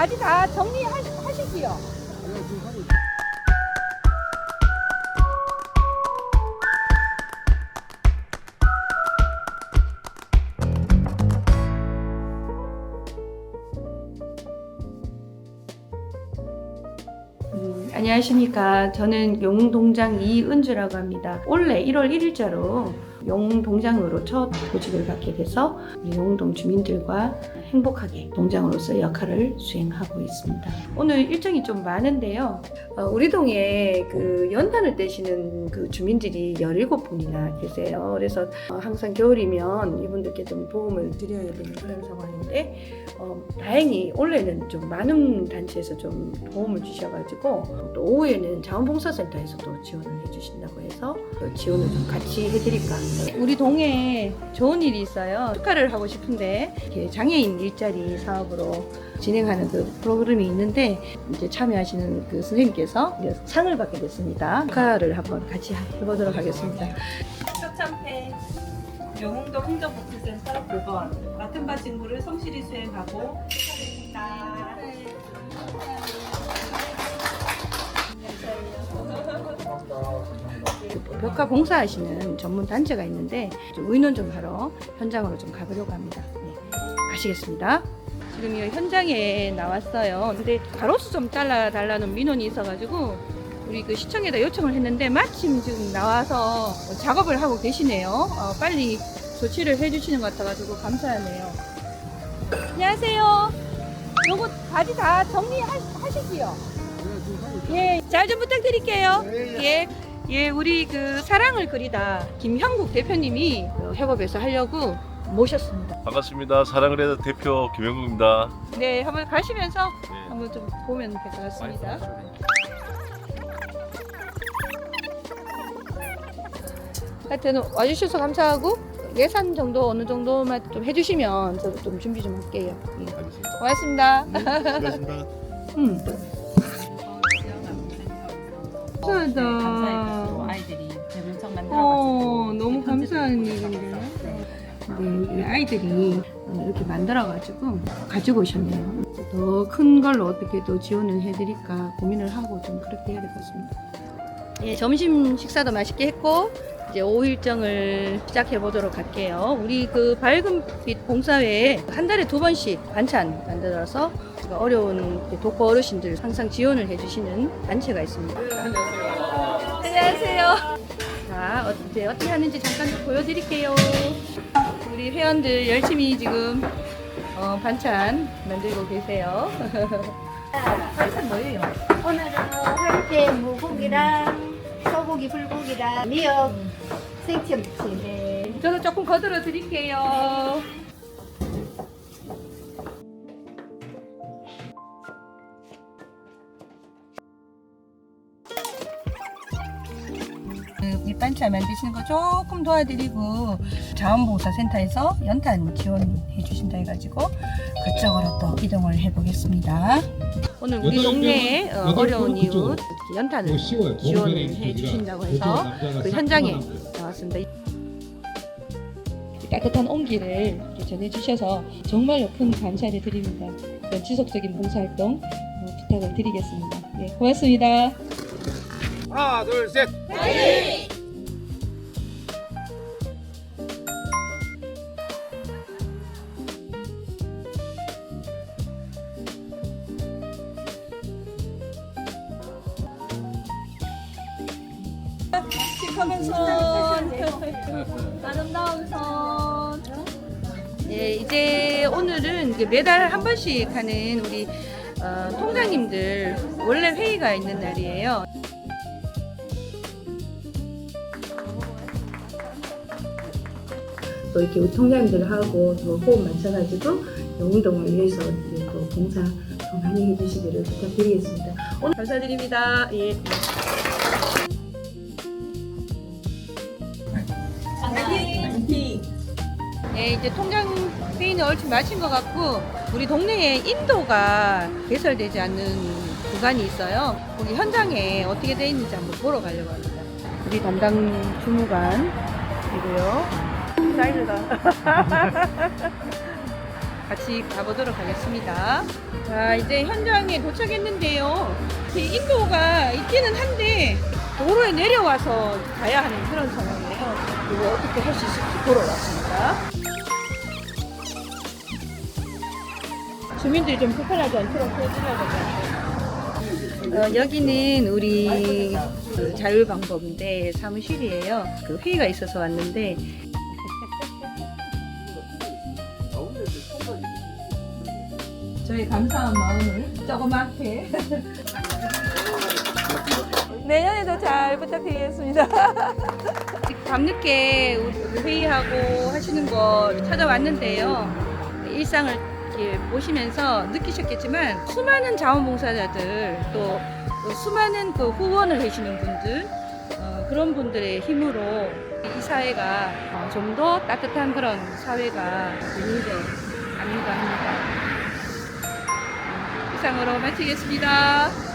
바지 다 정리하시지요? 음, 안녕하십니까. 저는 용동장 이은주라고 합니다. 올해 1월 1일자로 용동장으로 첫 보직을 받게 돼서 용동 주민들과 행복하게 동장으로서 역할을 수행하고 있습니다. 오늘 일정이 좀 많은데요. 어, 우리 동에 그 연탄을 떼시는 그 주민들이 17분이나 계세요. 그래서 어, 항상 겨울이면 이분들께 좀 도움을 드려야 되는 그런 상황인데 어, 다행히 올해는 좀 많은 단체에서 좀 도움을 주셔가지고 또 오후에는 자원봉사센터에서도 지원을 해주신다고 해서 또 지원을 좀 같이 해드릴까. 우리 동에 좋은 일이 있어요. 축하를 하고 싶은데 이렇게 장애인 일자리 사업으로 진행하는 그 프로그램이 있는데 이제 참여하시는 그 선생님께서 이제 상을 받게 됐습니다. 축하를 한번 같이 해보도록 하겠습니다. 협찬패 영흥동 행정복지센터 9번 맡은 바 직무를 성실히 수행하고 축하드립니다. 벽화 봉사하시는 전문 단체가 있는데 좀 의논 좀 하러 현장으로 좀 가보려고 합니다. 네, 가시겠습니다. 지금 이 현장에 나왔어요. 근데 가로수 좀 잘라 달라는 민원이 있어가지고 우리 그 시청에다 요청을 했는데 마침 지금 나와서 작업을 하고 계시네요. 어, 빨리 조치를 해주시는 것 같아가지고 감사하네요. 안녕하세요. 요거 바지 다 정리하시지요? 예, 잘 좀 부탁드릴게요. 예. 예, 우리 그 사랑을 그리다 김형국 대표님이 그 협업에서 하려고 모셨습니다. 반갑습니다. 사랑을 해도 대표 김영국입니다. 네, 한번 가시면서 네. 한번 좀 보면 될 것 같습니다. 하여튼 와주셔서 감사하고 예산 정도 어느 정도만 좀 해주시면 저도 좀 준비 좀 할게요. 예. 알겠습니다. 고맙습니다. 수고하셨습니다. 음. 감사하다. 아이들이 대문청 만들어가지고 어, 너무 감사한 일인데요. 네, 이 아이들이 이렇게 만들어가지고 가지고 오셨네요. 더 큰 걸로 어떻게 또 지원을 해드릴까 고민을 하고 좀 그렇게 해야 될 것 같습니다. 예, 점심 식사도 맛있게 했고 이제 오후 일정을 시작해 보도록 할게요. 우리 그 밝은 빛 봉사회에 한 달에 두 번씩 반찬 만들어서 어려운 독거 어르신들 항상 지원을 해주시는 단체가 있습니다. 안녕하세요. 자, 어, 이제 어떻게 하는지 잠깐 좀 보여드릴게요. 우리 회원들 열심히 지금 어, 반찬 만들고 계세요. 반찬 뭐예요? 오늘은 할때 무고기랑 소고기, 불고기랑 미역, 생채무침. 네, 저도 조금 거들어 드릴게요. 그 밑반찬 만드시는 거 조금 도와드리고 자원봉사센터에서 연탄 지원해 주신다 해가지고 그쪽으로 또 이동을 해보겠습니다. 오늘 우리 동네에 명, 어, 어려운. 이웃 연탄을 뭐 쉬워요. 지원을 동전의 해 주신다고 해서 그싹 현장에. 나왔습니다. 깨끗한 온기를 전해주셔서 정말로 큰 감사를 드립니다. 이런 지속적인 봉사활동 어, 부탁을 드리겠습니다. 네, 고맙습니다. 하나 둘 셋. 씩씩하면 손, 아름다운 손. 예, 이제 오늘은 이제 매달 한 번씩 하는 우리 어, 통장님들 원래 회의가 있는 날이에요. 또 이렇게 우리 통장님들하고 또 호흡 맞춰가지고 운동을 위해서 이제 또 봉사 더 많이 해주시기를 부탁드리겠습니다. 오늘 감사드립니다. 예. 네, 이제 통장 회의는 얼추 마친 것 같고 우리 동네에 인도가 개설되지 않는 구간이 있어요. 거기 현장에 어떻게 돼 있는지 한번 보러 가려고 합니다. 우리 담당 주무관이고요. 사이즈가 같이 가보도록 하겠습니다. 자, 이제 현장에 도착했는데요. 이 인도가 있기는 한데 도로에 내려와서 가야 하는 그런 상황이에요. 이거 어떻게 할 수 있을지 보러 왔습니다. 주민들이 좀 불편하지 않도록 해드려야 될것 같아요. 어, 여기는 우리 그 자율방법인데 사무실이에요. 그 회의가 있어서 왔는데 저희 감사한 마음을 조그맣게 내년에도 잘 부탁드리겠습니다. 밤늦게 회의하고 하시는 거 찾아왔는데요. 일상을 이렇게 보시면서 느끼셨겠지만 수많은 자원봉사자들 또, 또 수많은 그 후원을 해주시는 분들 어, 그런 분들의 힘으로 이 사회가 어, 좀더 따뜻한 그런 사회가 되는데 아닌가 합니다. 이상으로 마치겠습니다.